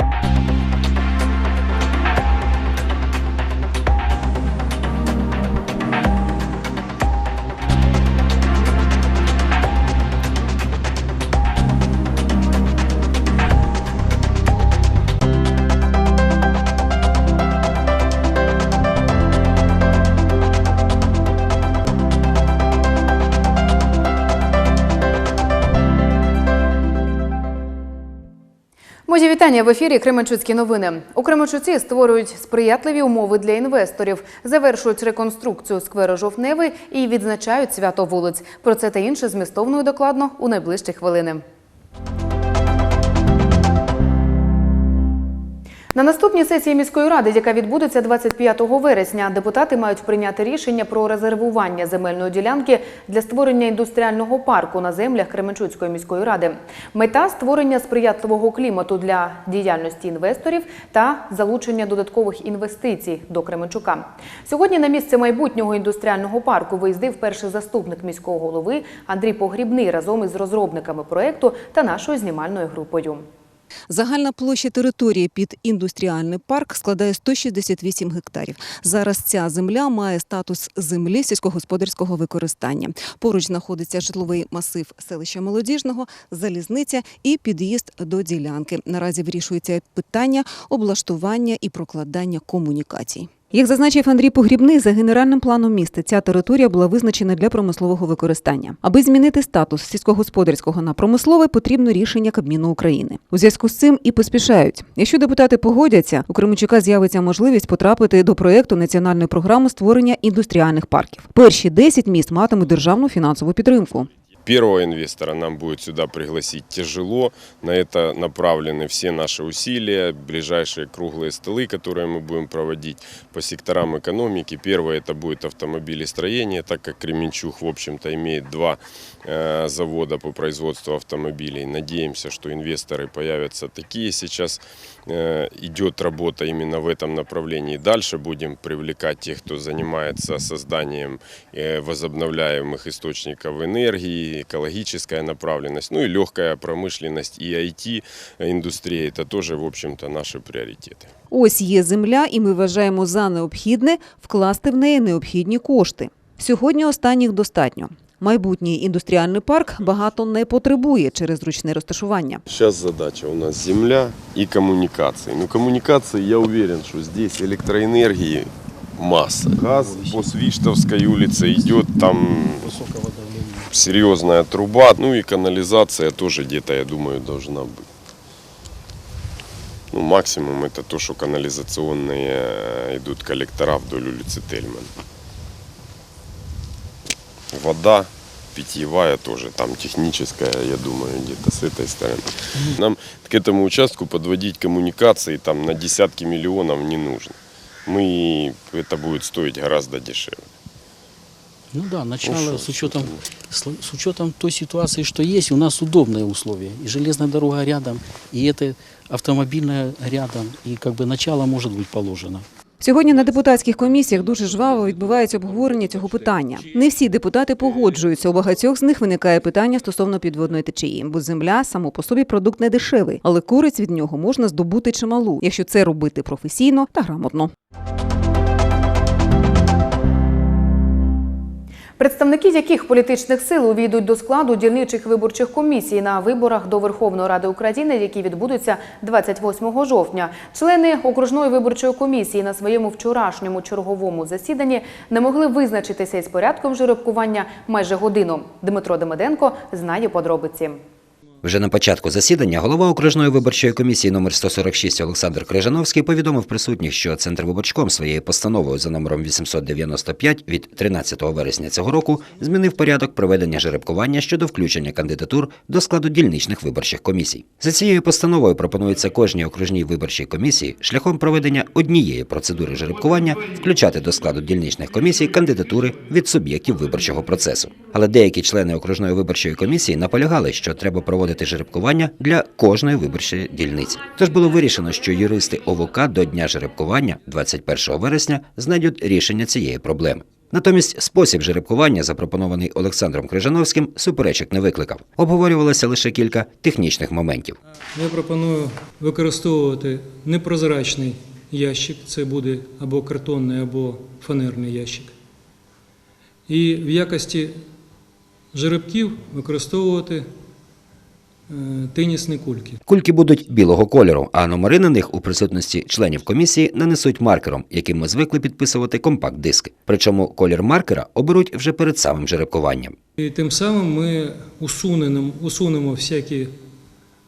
you Мої вітання в ефірі Кременчуцькі новини. У Кременчуці створюють сприятливі умови для інвесторів, завершують реконструкцію скверу Жовтневий і відзначають свято вулиць. Про це та інше змістовно і докладно у найближчі хвилини. На наступній сесії міської ради, яка відбудеться 25 вересня, депутати мають прийняти рішення про резервування земельної ділянки для створення індустріального парку на землях Кременчуцької міської ради. Мета створення сприятливого клімату для діяльності інвесторів та залучення додаткових інвестицій до Кременчука. Сьогодні на місце майбутнього індустріального парку виїздив перший заступник міського голови Андрій Погрібний разом із розробниками проекту та нашою знімальною групою. Загальна площа території під індустріальний парк складає 168 гектарів. Зараз ця земля має статус землі сільськогосподарського використання. Поруч знаходиться житловий масив селища Молодіжного, залізниця і під'їзд до ділянки. Наразі вирішується питання облаштування і прокладання комунікацій. Як зазначив Андрій Погрібний, за генеральним планом міста ця територія була визначена для промислового використання. Аби змінити статус сільськогосподарського на промисловий, потрібно рішення Кабміну України. У зв'язку з цим і поспішають. Якщо депутати погодяться, у Кременчука з'явиться можливість потрапити до проекту національної програми створення індустріальних парків. Перші 10 міст матимуть державну фінансову підтримку. Первого инвестора нам будет сюда пригласить тяжело. На это направлены все наши усилия, ближайшие круглые столы, которые мы будем проводить по секторам экономики. Первое это будет автомобилестроение, так как Кременчуг, в общем-то, имеет два э, завода по производству автомобилей. Надеемся, что инвесторы появятся такие. Сейчас э, идет работа именно в этом направлении. Дальше будем привлекать тех, кто занимается созданием э, возобновляемых источников энергии, экологическая направленность, ну и легкая промышленность и IT-индустрия. Это тоже, в общем-то, наши приоритеты. Ось є земля, і ми вважаємо за необхідне вкласти в неї необхідні кошти. Сьогодні останніх достатньо. Майбутній індустріальний парк багато не потребує через зручне розташування. Сейчас задача у нас земля и коммуникации. Ну, коммуникации, я уверен, что здесь электроэнергии масса. Газ по Свиштовской улице идет, там серьезная труба, ну и канализация тоже где-то, я думаю, должна быть. Ну, максимум это то, что канализационные э, идут коллектора вдоль улицы Тельман. Вода питьевая тоже, там техническая, я думаю, где-то с этой стороны. Нам к этому участку подводить коммуникации там на десятки миллионов не нужно. Мы, это будет стоить гораздо дешевле. Ну да, начало Ну, с учетом с, с учетом той ситуации, что есть, у нас удобные условия. И железная дорога рядом, и это автомобильная рядом, и как бы начало может быть положено. Сьогодні на депутатських комісіях дуже жваво відбувається обговорення цього питання. Не всі депутати погоджуються. У багатьох з них виникає питання стосовно підводної течії, бо земля само по собі продукт не дешевий, але користь від нього можна здобути чималу, якщо це робити професійно та грамотно. Представники яких політичних сил увійдуть до складу дільничих виборчих комісій на виборах до Верховної Ради України, які відбудуться 28 жовтня. Члени окружної виборчої комісії на своєму вчорашньому черговому засіданні не могли визначитися із порядком жеребкування майже годину. Дмитро Демиденко знає подробиці. Вже на початку засідання голова окружної виборчої комісії номер 146 Олександр Крижановський повідомив присутніх, що Центр виборчком своєю постановою за номером 895 від 13 вересня цього року змінив порядок проведення жеребкування щодо включення кандидатур до складу дільничних виборчих комісій. За цією постановою пропонується кожній окружній виборчій комісії шляхом проведення однієї процедури жеребкування включати до складу дільничних комісій кандидатури від суб'єктів виборчого процесу. Але деякі члени окружної виборчої комісії наполягали, що треба проводити жеребкування для кожної виборчої дільниці. Тож було вирішено, що юристи ОВК до дня жеребкування, 21 вересня, знайдуть рішення цієї проблеми. Натомість спосіб жеребкування, запропонований Олександром Крижановським, суперечок не викликав. Обговорювалося лише кілька технічних моментів. Я пропоную використовувати непрозрачний ящик, це буде або картонний, або фанерний ящик. І в якості жеребків використовувати тенісні кульки. Кульки будуть білого кольору, а номери на них у присутності членів комісії нанесуть маркером, яким ми звикли підписувати компакт-диски. Причому колір маркера оберуть вже перед самим жеребкуванням. І тим самим ми усунемо, усунемо всякі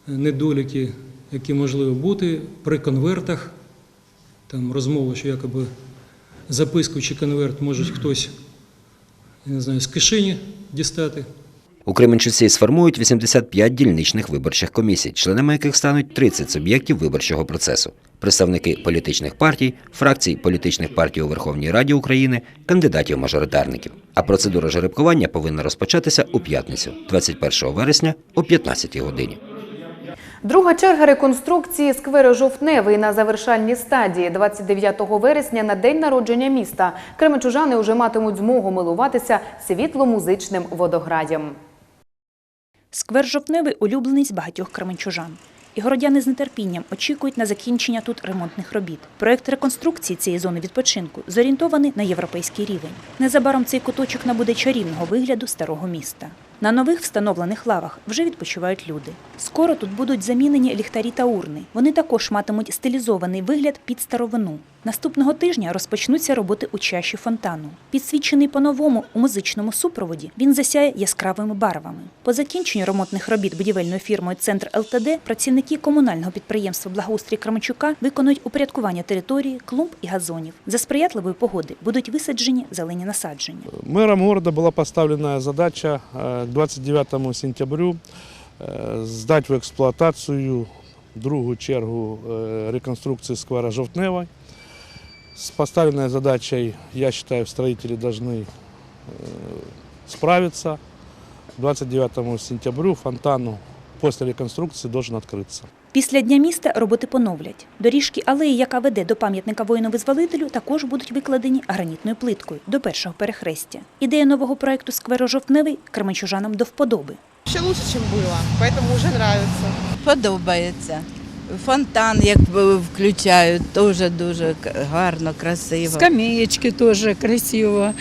недоліки, які можливі бути при конвертах. Там розмова, що якоби записку чи конверт може хтось я не знаю, з кишені дістати. У Кременчуці сформують 85 дільничних виборчих комісій, членами яких стануть 30 суб'єктів виборчого процесу, представники політичних партій, фракцій політичних партій у Верховній Раді України, кандидатів-мажоритарників. А процедура жеребкування повинна розпочатися у п'ятницю, 21 вересня о 15 годині. Друга черга реконструкції скверу Жовтневий на завершальній стадії 29 вересня на день народження міста. Кременчужани уже матимуть змогу милуватися світло-музичним водоградям. Сквер Жовтневий улюблений багатьох кременчужан. І городяни з нетерпінням очікують на закінчення тут ремонтних робіт. Проект реконструкції цієї зони відпочинку зорієнтований на європейський рівень. Незабаром цей куточок набуде чарівного вигляду старого міста. На нових встановлених лавах вже відпочивають люди. Скоро тут будуть замінені ліхтарі та урни. Вони також матимуть стилізований вигляд під старовину. Наступного тижня розпочнуться роботи у чаші фонтану. Підсвічений по-новому у музичному супроводі, він засяє яскравими барвами. По закінченню ремонтних робіт будівельною фірмою Центр ЛТД працівники комунального підприємства Благоустрій Кременчука виконують упорядкування території, клумб і газонів. За сприятливої погоди будуть висаджені зелені насадження. Мэром города была поставлена задача э, к 29 сентябрю э, сдать в эксплуатацию другу чергу э, реконструкции сквера Жовтневой. С поставленной задачей, я считаю, строители должны э, справиться. 29 сентябрю фонтану после реконструкции должен открыться. Після Дня міста роботи поновлять. Доріжки алеї, яка веде до пам'ятника воїну-визволителю, також будуть викладені гранітною плиткою до першого перехрестя. Ідея нового проекту скверу Жовтневий кременчужанам до вподоби. Ще лучше, ніж було, поэтому вже подобається. Подобається. Фонтан, як включають, теж дуже гарно, красиво. Скамеечки тоже красиво,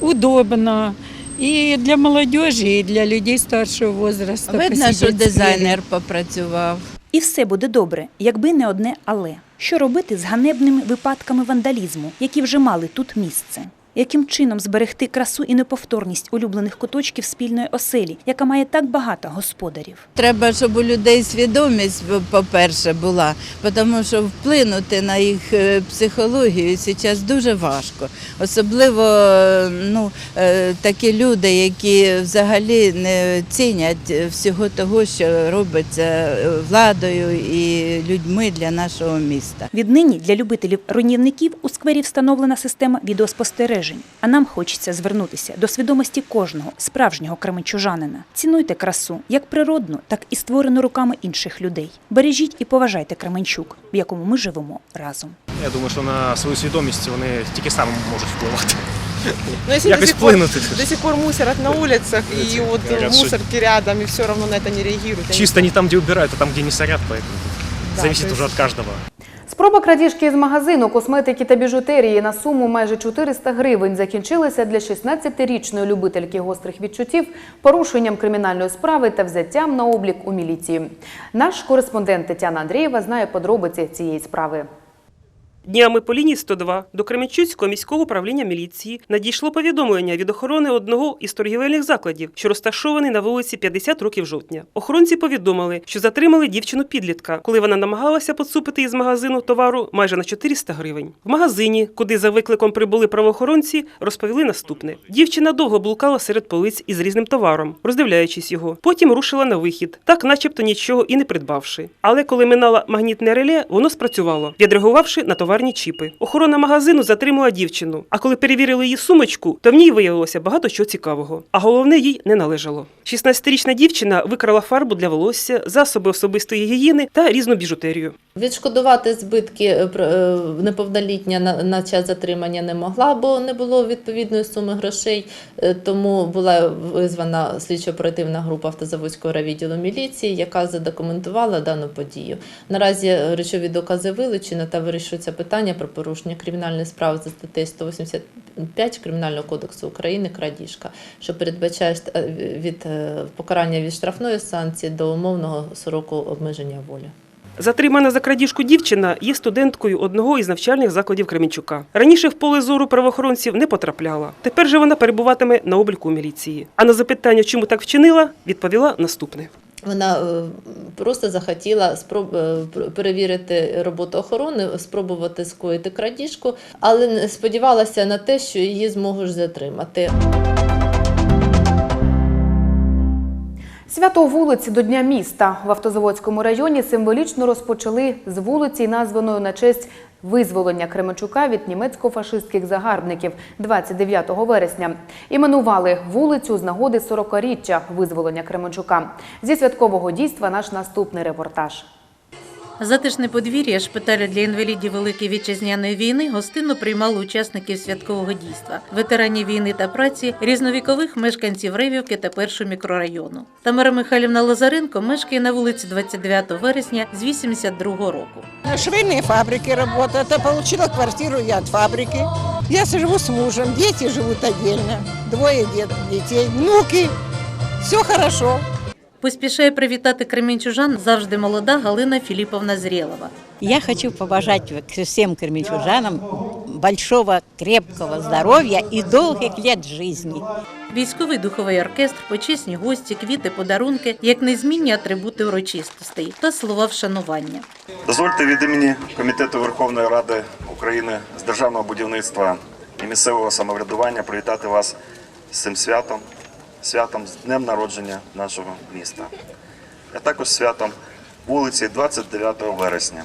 удобно. И для молодежи, и для людей старшего возраста. Видно, що дизайнер попрацював. І все буде добре, якби не одне але. Що робити з ганебними випадками вандалізму, які вже мали тут місце? Яким чином зберегти красу і неповторність улюблених куточків спільної оселі, яка має так багато господарів? Треба, щоб у людей свідомість, по-перше, була, тому що вплинути на їх е, психологію зараз дуже важко. Особливо е, ну, е, такі люди, які взагалі не цінять всього того, що робиться е, владою і людьми для нашого міста. Віднині для любителів руйнівників у сквері встановлена система відеоспостережень. А нам хочеться звернутися до свідомості кожного справжнього кременчужанина. Цінуйте красу як природну, так і створену руками інших людей. Бережіть і поважайте Кременчук, в якому ми живемо разом. Я думаю, що на свою свідомість вони тільки саме можуть впливати. Ну, если до Якось сих, пор, до сих пор мусорят на улицах, и вот Говорят, мусорки рядом, и все равно на это не реагируют. Чисто не там, где убирают, а там, где не сорят, поэтому Да, зависит уже от каждого. Спроба крадіжки з магазину косметики та біжутерії на суму майже 400 гривень закінчилася для 16-річної любительки гострих відчуттів порушенням кримінальної справи та взяттям на облік у міліції. Наш кореспондент Тетяна Андрієва знає подробиці цієї справи. Днями по лінії 102 до Кременчуцького міського управління міліції надійшло повідомлення від охорони одного із торгівельних закладів, що розташований на вулиці 50 років жовтня. Охоронці повідомили, що затримали дівчину-підлітка, коли вона намагалася поцупити із магазину товару майже на 400 гривень. В магазині, куди за викликом прибули правоохоронці, розповіли наступне: дівчина довго блукала серед полиць із різним товаром, роздивляючись його. Потім рушила на вихід, так, начебто, нічого і не придбавши. Але коли минала магнітне реле, воно спрацювало, відреагувавши на товар товарні чіпи. Охорона магазину затримала дівчину. А коли перевірили її сумочку, то в ній виявилося багато чого цікавого. А головне їй не належало. 16-річна дівчина викрала фарбу для волосся, засоби особистої гігієни та різну біжутерію. Відшкодувати збитки е, е, неповнолітня на, час затримання не могла, бо не було відповідної суми грошей. Е, Тому була визвана слідчо-оперативна група автозаводського райвідділу міліції, яка задокументувала дану подію. Наразі речові докази вилучено та вирішується питання про порушення кримінальної справи за статтею 185 Кримінального кодексу України крадіжка, що передбачає е, від е, покарання від штрафної санкції до умовного сроку обмеження волі. Затримана за крадіжку дівчина є студенткою одного із навчальних закладів Кременчука. Раніше в поле зору правоохоронців не потрапляла. Тепер же вона перебуватиме на обліку міліції. А на запитання, чому так вчинила, відповіла наступне. Вона е, просто захотіла спроб... е, перевірити роботу охорони, спробувати скоїти крадіжку, але не сподівалася на те, що її зможуть затримати. Свято вулиці до Дня міста в Автозаводському районі символічно розпочали з вулиці, названої на честь визволення Кременчука від німецько-фашистських загарбників 29 вересня. Іменували вулицю з нагоди 40-річчя визволення Кременчука. Зі святкового дійства наш наступний репортаж. Затишне подвір'я шпиталю для інвалідів Великої вітчизняної війни гостинно приймало учасників святкового дійства, ветеранів війни та праці, різновікових мешканців Ревівки та першого мікрорайону. Тамара Михайлівна Лазаренко мешкає на вулиці 29 вересня з 82-го року. На швейной фабрике работает, а получила квартиру я от фабрики. Я живу с мужем, дети живут отдельно, двое дет- детей, внуки, все хорошо. Поспішає привітати кременчужан завжди молода Галина Філіповна Зрєлова. Я хочу побажать всем кременчужанам большого крепкого здоровья и долгих лет жизни. Військовий духовий оркестр, почесні гості, квіти, подарунки, як незмінні атрибути урочистостей та слова вшанування. Дозвольте від імені Комітету Верховної Ради України з державного будівництва і місцевого самоврядування привітати вас з цим святом, святом з днем народження нашого міста, а також святом вулиці 29 вересня.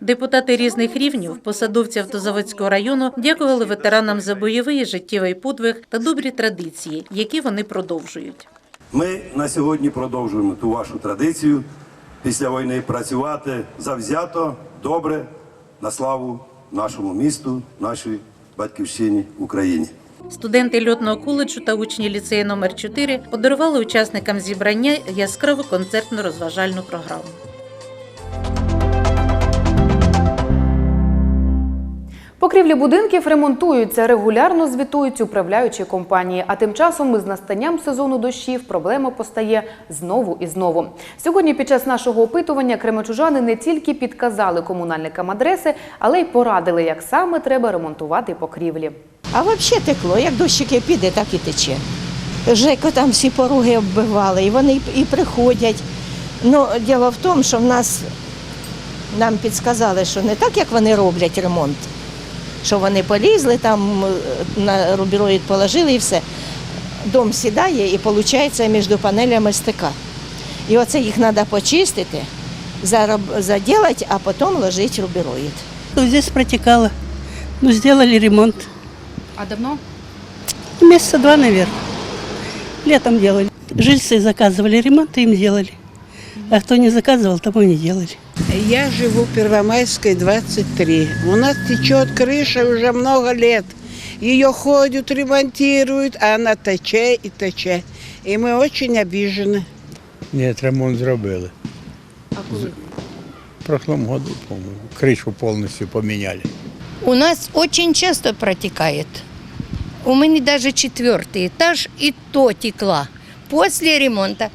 Депутати різних рівнів, посадовці Автозаводського району дякували ветеранам за бойовий життєвий подвиг та добрі традиції, які вони продовжують. Ми на сьогодні продовжуємо ту вашу традицію після війни працювати завзято, добре на славу нашому місту, нашій батьківщині Україні. Студенти льотного коледжу та учні ліцею номер 4 подарували учасникам зібрання яскраву концертно-розважальну програму. Покрівлі будинків ремонтуються, регулярно звітують управляючі компанії. А тим часом із настанням сезону дощів проблема постає знову і знову. Сьогодні під час нашого опитування кременчужани не тільки підказали комунальникам адреси, але й порадили, як саме треба ремонтувати покрівлі. А взагалі текло, як дощики піде, так і тече. Жеко там всі поруги оббивали, і вони і приходять. Ну, діло в тому, що в нас нам підсказали, що не так, як вони роблять ремонт, що вони полізли, там е, на рубіроїд положили і все. Дом сідає і виходить між панелями стика. І оце їх треба почистити, заділати, а потім ложити рубіроїд. Здесь протекало. Ну, сделали ремонт. А давно? Месяца два, наверное. Летом делали. Жильцы заказывали ремонт, и им делали. А кто не заказывал, тому не делали. Я живу в Первомайской, 23. У нас течет крыша уже много лет. Ее ходят, ремонтируют, а она тече и тече. И мы очень обижены. Ні, ремонт зробили. А коли? В прошлом году, по-моему, кришу повністю поміняли. У нас очень часто протекает. У меня даже четвертый этаж и то текла. После ремонта.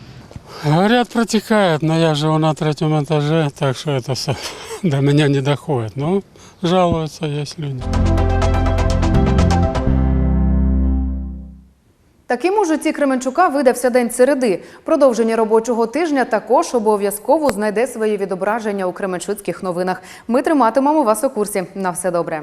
Говорят, протекает, но я живу на третьем этаже, так что это до меня не доходит. Ну, жалуются есть люди. Таким у житті Кременчука видався день середи. Продовження робочого тижня також обов'язково знайде своє відображення у Кременчуцьких новинах. Ми триматимемо вас у курсі. На все добре.